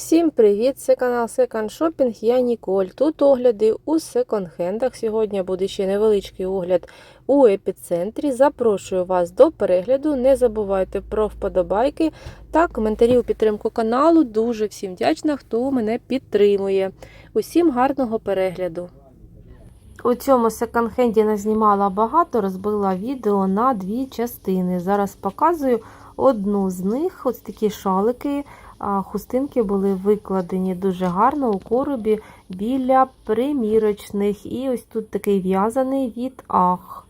Всім привіт! Це канал Second Shopping, я Ніколь. Тут огляди у секонд-хендах. Сьогодні буде ще невеличкий огляд у епіцентрі. Запрошую вас до перегляду. Не забувайте про вподобайки та коментарі у підтримку каналу. Дуже всім вдячна, хто мене підтримує. Усім гарного перегляду! У цьому секонд-хенді назнімала багато, розбила відео на дві частини. Зараз показую одну з них. Ось такі шалики. Хустинки були викладені дуже гарно у коробі біля примірочних. І ось тут такий в'язаний від ах.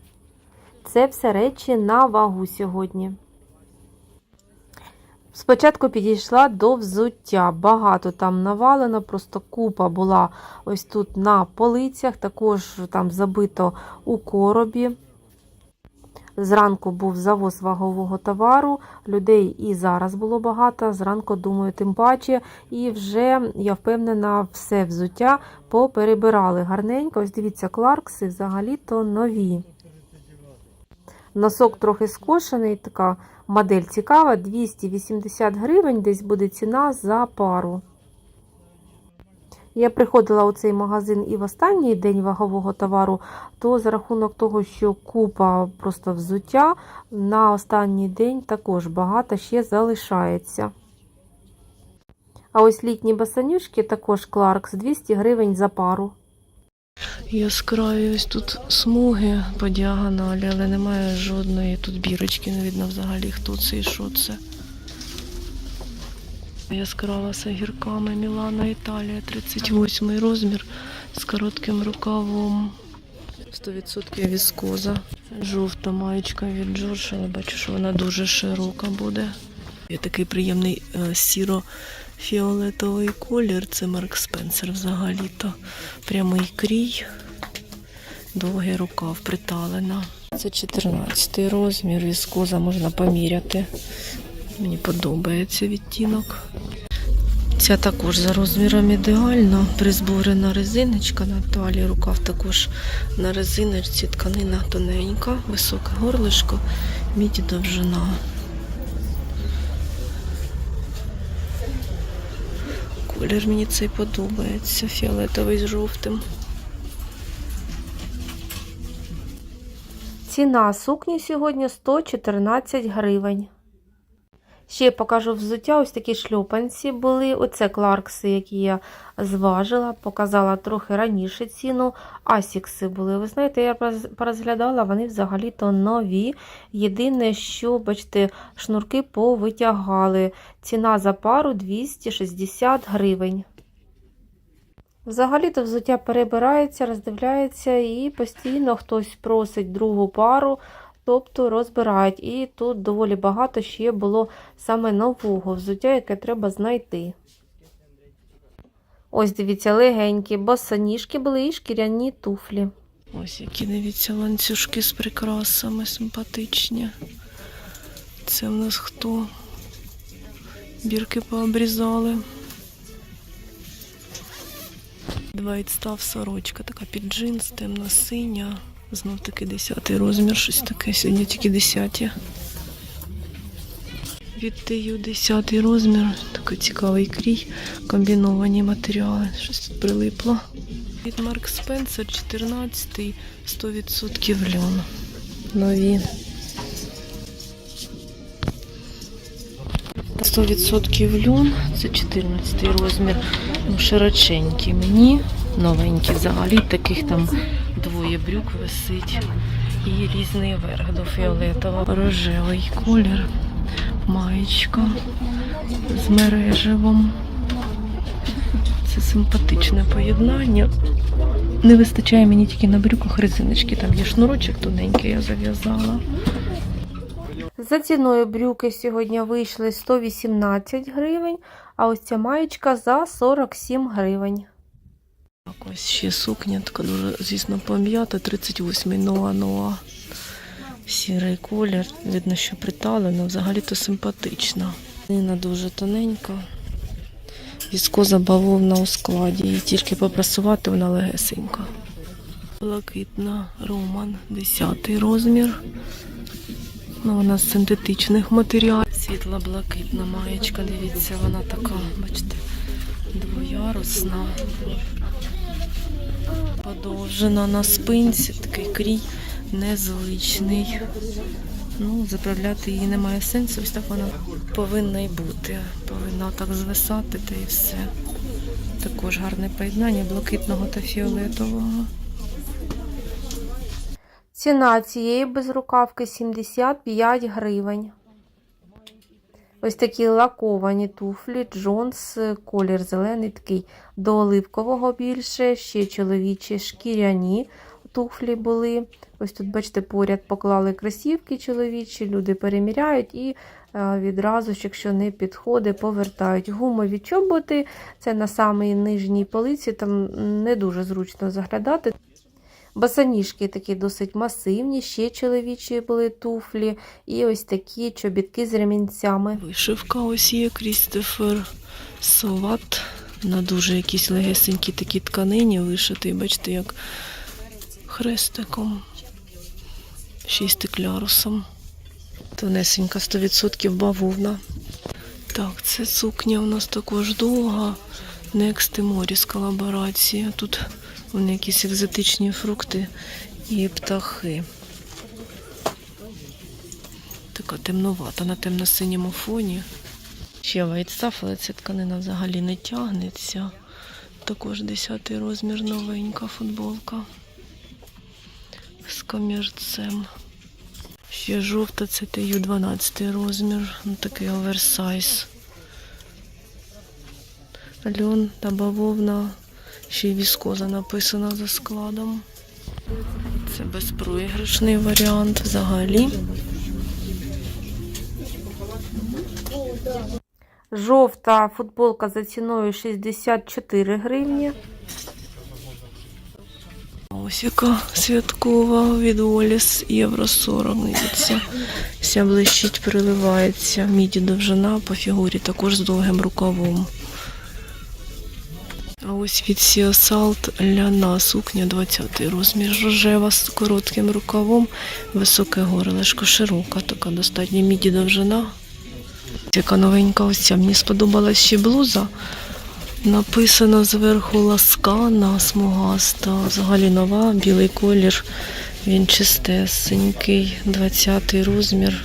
Це все речі на вагу сьогодні. Спочатку підійшла до взуття. Багато там навалено, просто купа була ось тут на полицях, також там забито у коробі. Зранку був завоз вагового товару, людей і зараз було багато. Зранку, думаю, тим паче. І вже, я впевнена, все взуття поперебирали гарненько. Ось дивіться, кларкси взагалі-то нові. Носок трохи скошений, така модель цікава, 280 гривень, десь буде ціна за пару. Я приходила у цей магазин і в останній день вагового товару, то за рахунок того, що купа просто взуття, на останній день також багато ще залишається. А ось літні басанюшки, також Кларкс, 200 гривень за пару. Яскраві ось тут смуги по діагоналі, але немає жодної тут бірочки, не видно взагалі, хто це і що це. Яскрава з огірками Мілана Італія, 38 розмір з коротким рукавом. 100% віскоза. Жовта маєчка від Джордж, але бачу, що вона дуже широка буде. Є такий приємний е, сіро-фіолетовий колір. Це Марк Спенсер взагалі-то. Прямий крій, довгий рукав приталена. Це 14 розмір, віскоза можна поміряти. Мені подобається відтінок. Ця також за розміром ідеально. Призборена резиночка на талії, рукав також на резиночці, тканина тоненька, високе горлишко, міді довжина. Колір мені цей подобається, фіолетовий з жовтим. Ціна сукні сьогодні 114 гривень. Ще покажу взуття. Ось такі шльопанці були. Оце кларкси, які я зважила, показала трохи раніше ціну. Асікси були. Ви знаєте, я порозглядала, вони взагалі-то нові. Єдине, що, бачите, шнурки повитягали. Ціна за пару 260 гривень. Взагалі-то взуття перебирається, роздивляється і постійно хтось просить другу пару. Тобто розбирають. І тут доволі багато ще було саме нового взуття, яке треба знайти. Ось дивіться, легенькі, босоніжки були і шкіряні туфлі. Ось які дивіться ланцюжки з прикрасами симпатичні. Це в нас хто? Бірки пообрізали. Двайт став сорочка, така під джинс, темно-синя. Знов таки 10 розмір, щось таке. Сьогодні тільки 10. Від тию 10 розмір. Такий цікавий крій. Комбіновані матеріали. Щось тут прилипло. Від Марк Спенсер 14 100% льон. Нові. 100% льон. Це 14 розмір. Ну, широченький мені. Новенький взагалі. Таких там двоє брюк висить. І різний верх до фіолетового. Рожевий колір. Маєчка з мережевом. Це симпатичне поєднання. Не вистачає мені тільки на брюках резиночки. Там є шнурочок тоненький, я зав'язала. За ціною брюки сьогодні вийшли 118 гривень, а ось ця маєчка за 47 гривень. Ось ще сукня, така дуже, звісно, пом'ята, 38-й Ноа Ноа. Сірий колір. Видно, що приталена, взагалі-то симпатична. Нина дуже тоненька. Віскоза бавовна у складі. Її тільки попрасувати, вона легесенька. Блакитна Роман, 10 розмір. Ну, вона з синтетичних матеріалів. Світла блакитна маєчка, дивіться, вона така, бачите, Ярусна. Подовжена на спинці, такий крій незвичний. Ну, заправляти її немає сенсу, ось так вона повинна й бути. Повинна так звисати та і все. Також гарне поєднання блакитного та фіолетового. Ціна цієї безрукавки 75 гривень. Ось такі лаковані туфлі Джонс, колір зелений, такий до оливкового більше. Ще чоловічі шкіряні туфлі були. Ось тут, бачите, поряд поклали кросівки чоловічі, люди переміряють і е, відразу якщо не підходить, повертають гумові чоботи. Це на самій нижній полиці, там не дуже зручно заглядати. Босоніжки такі досить масивні, ще чоловічі були туфлі, і ось такі чобітки з ремінцями. Вишивка ось є Крістофер Соват. На дуже якійсь легесенькій такій тканині вишитий, бачите, як хрестиком. Ще й стеклярусом. Тонесенька 100% бавовна. Так, це сукня у нас також довга. Next Morris колаборація. Тут вони якісь екзотичні фрукти і птахи. Така темновата на темно-синьому фоні. Ще вайтстаф, але ця тканина взагалі не тягнеться. Також 10 розмір новенька футболка з комірцем. Ще жовта, це TU 12 розмір, ну, такий оверсайз. Льон та бавовна, ще й віскоза написана за складом. Це безпроіграшний варіант взагалі. Жовта футболка за ціною 64 гривні. Ось яка святкова від Оліс Євро 40. Дивіться. Вся блищить, переливається. Міді довжина по фігурі також з довгим рукавом. Ось від Сіосалт ляна сукня 20 розмір рожева з коротким рукавом, високе горлишко, широка, така достатньо міді довжина. Яка новенька ось. Мені сподобалась ще блуза. Написано зверху ласкана, смугаста, взагалі нова, білий колір. Він чистесенький, 20 розмір.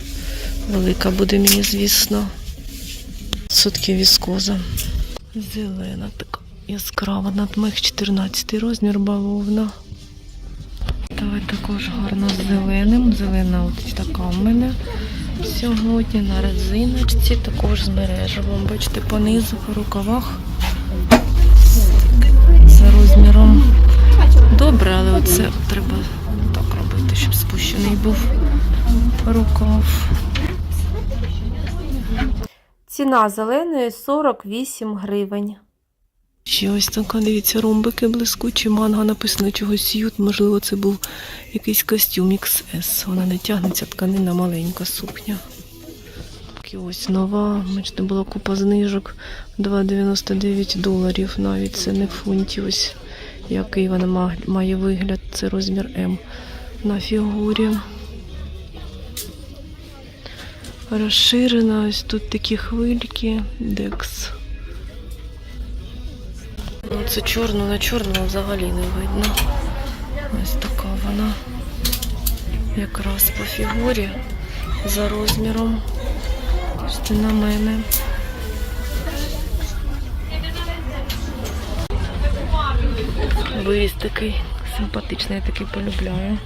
Велика буде мені, звісно. Сутки віскоза. Зелена така яскрава надмих, 14 розмір бавовна. Давай також гарно з зеленим. Зелена ось така в мене сьогодні на резиночці, також з мережевим. Бачите, по низу, по рукавах за розміром добре, але оце треба так робити, щоб спущений був рукав. Ціна зеленої 48 гривень. Ще ось така, дивіться, ромбики блискучі, манга написано чогось сьют, можливо, це був якийсь костюм XS. Вона не тягнеться, тканина маленька сукня. І ось нова, бачите, була купа знижок, 2,99 доларів навіть, це не фунтів. Ось який вона має вигляд, це розмір М на фігурі. Розширена, ось тут такі хвильки, декс. Ну, це чорно на чорному взагалі не видно. Ось така вона. Якраз по фігурі за розміром. Бачите, на мене. Виріс такий симпатичний, я такий полюбляю.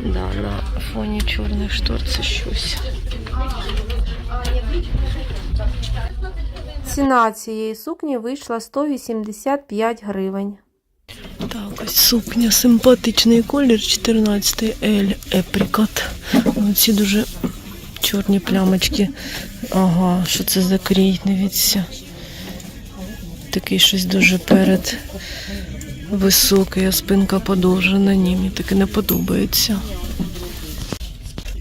Да, на фоні чорних штор це щось. Ціна цієї сукні вийшла 185 гривень. Так, ось сукня, симпатичний колір, 14 L Apricot. Оці дуже чорні плямочки. Ага, що це за крій, дивіться. Такий щось дуже перед високий, а спинка подовжена. Ні, мені таке не подобається.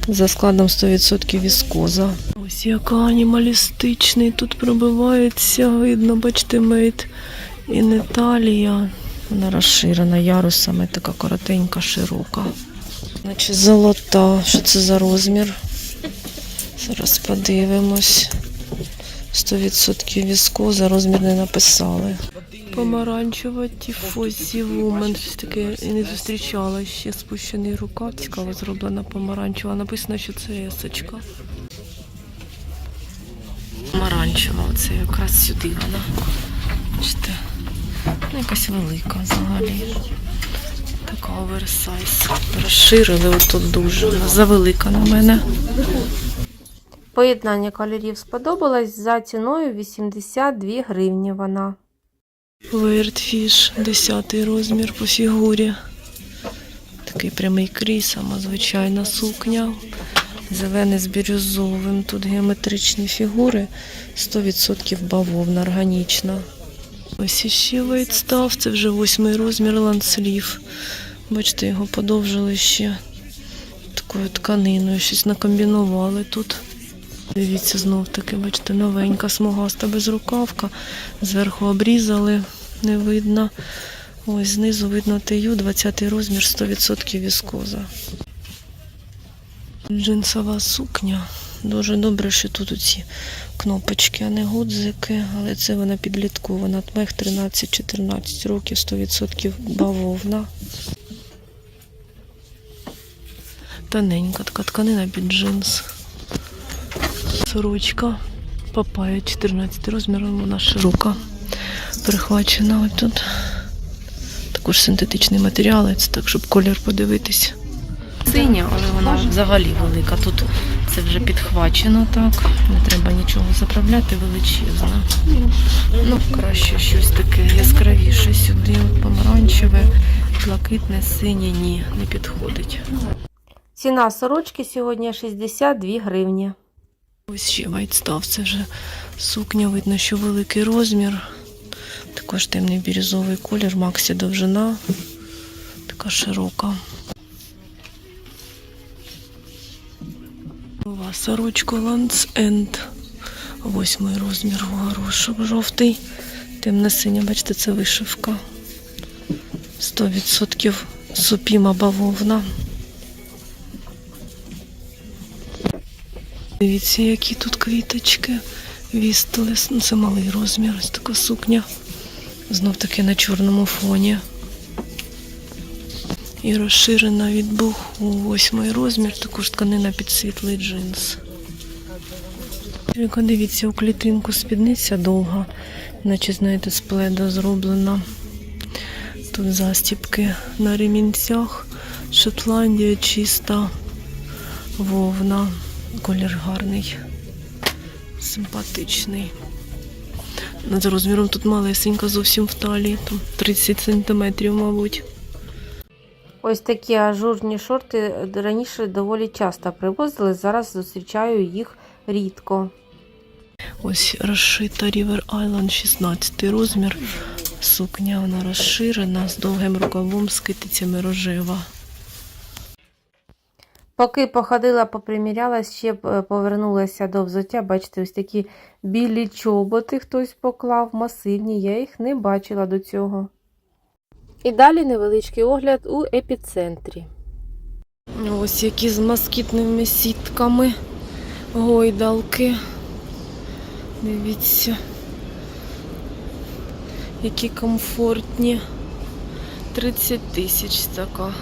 За складом 100% віскоза. Ось яка анімалістичний. Тут пробивається, видно, бачите, мейт in Італія. Вона розширена ярусами, така коротенька, широка. Значить, золота. Що це за розмір? Зараз подивимось. 100% віскоза, розмір не написали. Помаранчева тіфозі вумен. Щось таке і не зустрічала ще спущений рукав. Цікаво зроблена помаранчева. Написано, що це есочка. Помаранчева, оце якраз сюди вона. Бачите? Ну, якась велика взагалі. Така оверсайз. Розширили отут дуже. Вона завелика на мене. Поєднання кольорів сподобалось за ціною 82 гривні вона. Вейрдфіш, 10 розмір по фігурі. Такий прямий крій, сама звичайна сукня. Зелений з бірюзовим. Тут геометричні фігури. 100% бавовна, органічна. Ось іще вейдстав, це вже восьмий розмір ланслів. Бачите, його подовжили ще такою тканиною, щось накомбінували тут. Дивіться, знов таки, бачите, новенька смугаста безрукавка. Зверху обрізали, не видно. Ось знизу видно TU, 20 розмір, 100% віскоза. Джинсова сукня. Дуже добре, що тут ці кнопочки, а не гудзики, але це вона підліткована. Тмех 13-14 років, 100% бавовна. Тоненька така тканина під джинс. Сорочка. Папая 14 розміром, вона широка. Перехвачена отут. Також синтетичний матеріал, це так, щоб колір подивитись. Синя, але вона взагалі велика. Тут це вже підхвачено так. Не треба нічого заправляти, величезна. Ну, краще щось таке яскравіше сюди. Помаранчеве, блакитне, синє, ні, не підходить. Ціна сорочки сьогодні 62 гривні. Ось ще вайтстав, це вже сукня, видно, що великий розмір. Також темний бірюзовий колір, максі довжина, така широка. Нова сорочка Lands Восьмий розмір вгору, щоб жовтий. Темна синя, бачите, це вишивка. 100% супіма бавовна. Дивіться, які тут квіточки. Вістелес. Ну, це малий розмір, ось така сукня. Знов таки на чорному фоні. І розширена від буху восьмий розмір, також тканина під світлий джинс. Дивіться, у клітинку спідниця довга, наче, знаєте, з пледа зроблена. Тут застіпки на ремінцях. Шотландія чиста вовна. Колір гарний, симпатичний. Над розміром тут малесенька зовсім в талії, там 30 сантиметрів, мабуть. Ось такі ажурні шорти раніше доволі часто привозили, зараз зустрічаю їх рідко. Ось розшита River Island 16 розмір. Сукня вона розширена з довгим рукавом з китицями рожева. Поки походила, попримірялась, ще е, повернулася до взуття. Бачите, ось такі білі чоботи хтось поклав, масивні, я їх не бачила до цього. І далі невеличкий огляд у епіцентрі. Ось які з москітними сітками гойдалки. Дивіться, які комфортні. 30 тисяч така.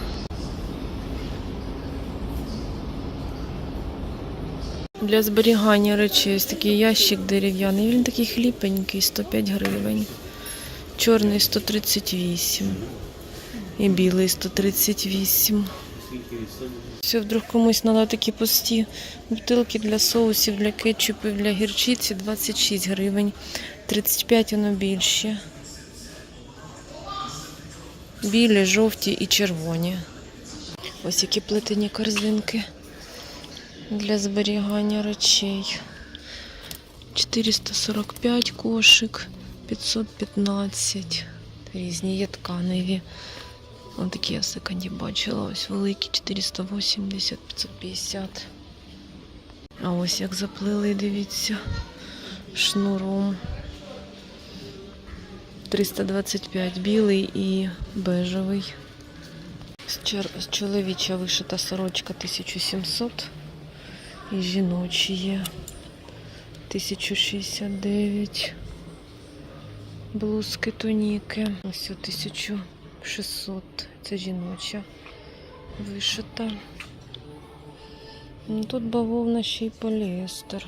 Для зберігання речей ось такий ящик дерев'яний. Він такий хліпенький, 105 гривень. Чорний 138. І білий 138. Все, вдруг комусь треба такі пусті бутилки для соусів, для кетчупів, для гірчиці 26 гривень. 35 воно більше. Білі, жовті і червоні. Ось які плетені корзинки для зберігання речей. 445 кошик, 515. Різні є тканеві. Ось такі я в бачила. Ось великі 480, 550. А ось як заплили, дивіться, шнуром. 325 білий і бежевий. Чер- Чоловіча вишита сорочка 1700. І жіночі є 1069. Блузки, туніки. Ось 1600. Це жіноча вишита. Ну, тут бавовна ще й поліестер.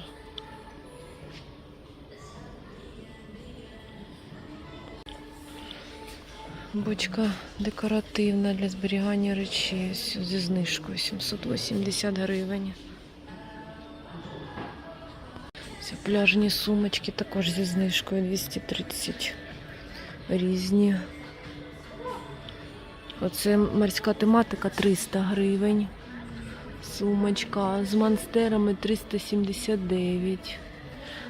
Бочка декоративна для зберігання речей зі знижкою 780 гривень. Пляжні сумочки також зі знижкою 230 різні. Оце морська тематика 300 гривень. Сумочка з монстерами 379.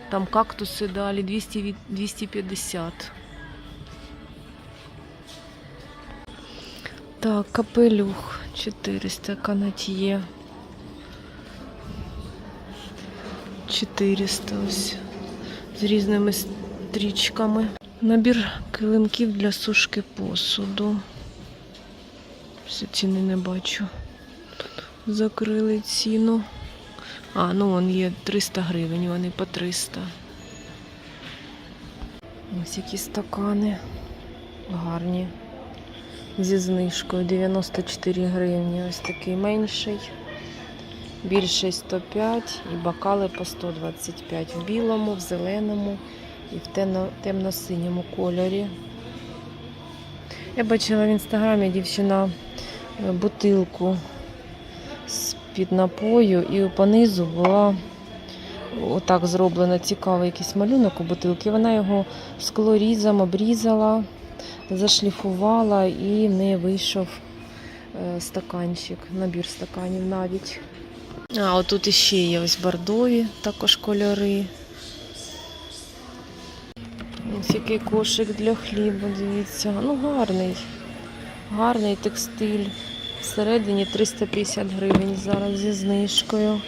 Там кактуси далі 200, 250. Так, капелюх 400, канатьє. 400 ось з різними стрічками. Набір килимків для сушки посуду. Всі ціни не бачу. Закрили ціну. А, ну вон є 300 гривень, вони по 300. Ось які стакани гарні. Зі знижкою 94 гривні. Ось такий менший. Більший 105 і бокали по 125 в білому, в зеленому і в темно- темно-синьому кольорі. Я бачила в інстаграмі дівчина е, бутилку з-під напою, і понизу була отак зроблено цікавий якийсь малюнок у бутилки. Вона його склорізом обрізала, зашліфувала і в неї вийшов е, стаканчик, набір стаканів навіть. А, отут іще є ось бордові також кольори. Ось який кошик для хліба, дивіться. Ну, гарний. Гарний текстиль. Всередині 350 гривень зараз зі знижкою.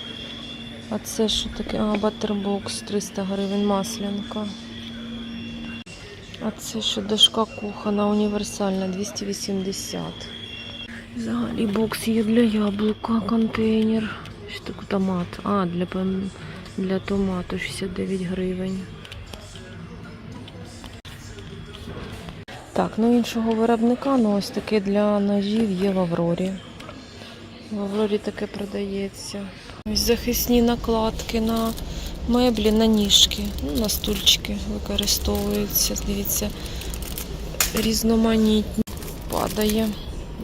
А це що таке? А, батербокс 300 гривень, маслянка. А це що дошка кухона універсальна 280. Взагалі бокс є для яблука, контейнер. Що таке томат? А, для, для томату 69 гривень. Так, ну іншого виробника, ну ось таке для ножів є в Аврорі. В Аврорі таке продається. Ось захисні накладки на меблі, на ніжки, ну, на стульчики використовуються. Дивіться, різноманітні. Падає.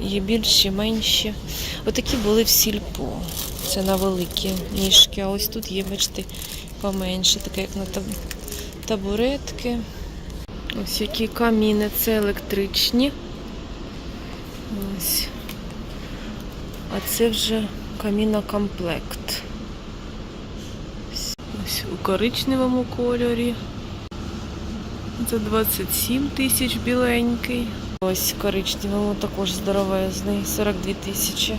Є більші, менші. Отакі були в сільпо. Це на великі ніжки. А ось тут є, бачите, поменше, таке як на табуретки. Ось які каміни, це електричні. Ось. А це вже камінокомплект. Ось- у коричневому кольорі. За 27 тисяч біленький. Ось коричневому також здоровезний, 42 тисячі.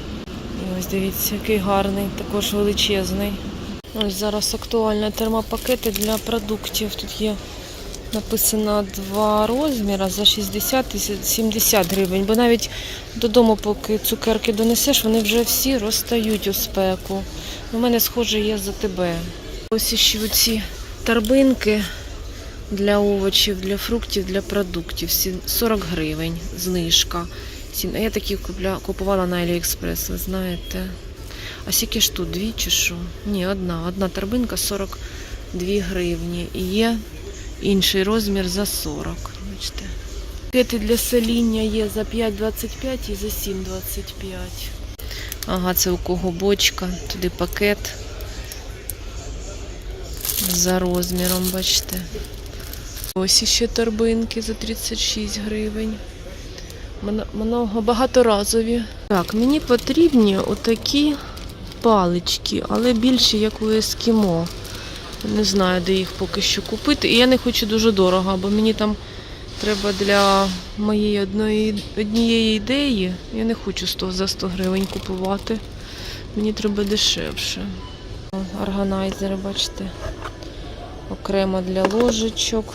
Ось дивіться, який гарний, також величезний. Ось зараз актуально термопакети для продуктів. Тут є написано два розміри за 60 і 70 гривень. Бо навіть додому, поки цукерки донесеш, вони вже всі розстають у спеку. У мене схоже є за тебе. Ось іще ці торбинки для овочів, для фруктів, для продуктів. 40 гривень, знижка. Сім- А я такі купля, купувала на Аліекспрес, ви знаєте. А скільки ж тут? Дві чи що? Ні, одна. Одна торбинка 42 гривні. І є інший розмір за 40. Бачите. Пакети для соління є за 5,25 і за 7,25. Ага, це у кого бочка. Туди пакет за розміром, бачите. Ось іще торбинки за 36 гривень. Много багаторазові. Так, мені потрібні отакі палички, але більше як у ескімо. Не знаю, де їх поки що купити. І я не хочу дуже дорого, бо мені там треба для моєї одної, однієї ідеї. Я не хочу 100 за 100 гривень купувати. Мені треба дешевше. Органайзери, бачите, окремо для ложечок,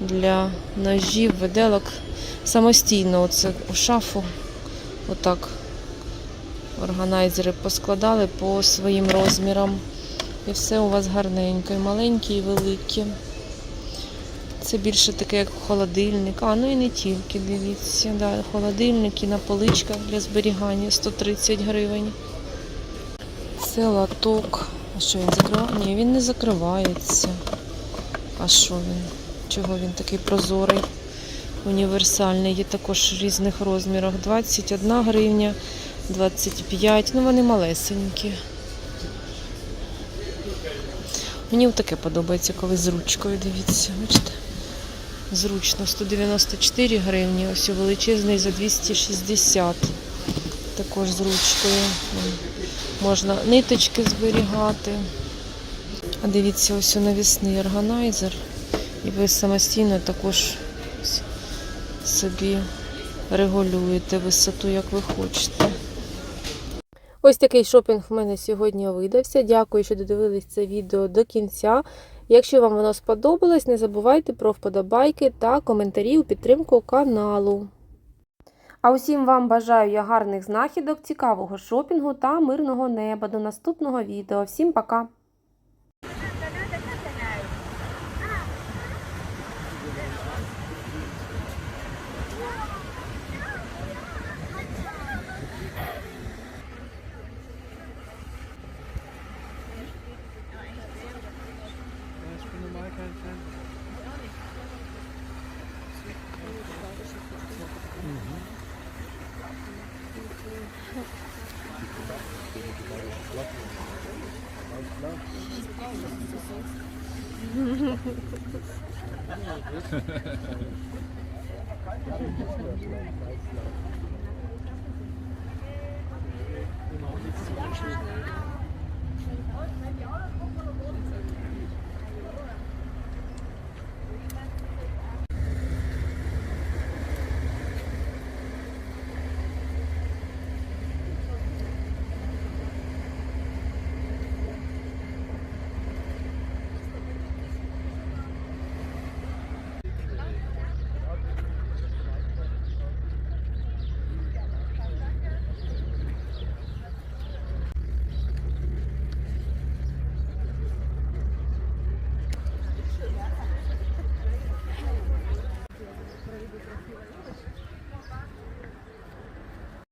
для ножів, виделок. Самостійно оце у шафу. Отак органайзери поскладали по своїм розмірам. І все у вас гарненько, і маленькі, і великі. Це більше таке, як холодильник. А, ну і не тільки, дивіться. Да, холодильники на поличках для зберігання 130 гривень. Це латок. А що він закриває? Ні, він не закривається. А що він? Чого він такий прозорий? Універсальний, є також в різних розмірах. 21 гривня, 25. Ну, вони малесенькі. Мені таке подобається, коли з ручкою, дивіться, бачите? Зручно, 194 гривні, ось величезний за 260. Також з ручкою. Можна ниточки зберігати. А дивіться, ось навісний органайзер. І ви самостійно також собі регулюєте висоту, як ви хочете. Ось такий шопінг в мене сьогодні видався. Дякую, що додивились це відео до кінця. Якщо вам воно сподобалось, не забувайте про вподобайки та коментарі у підтримку каналу. А усім вам бажаю я гарних знахідок, цікавого шопінгу та мирного неба. До наступного відео. Всім пока!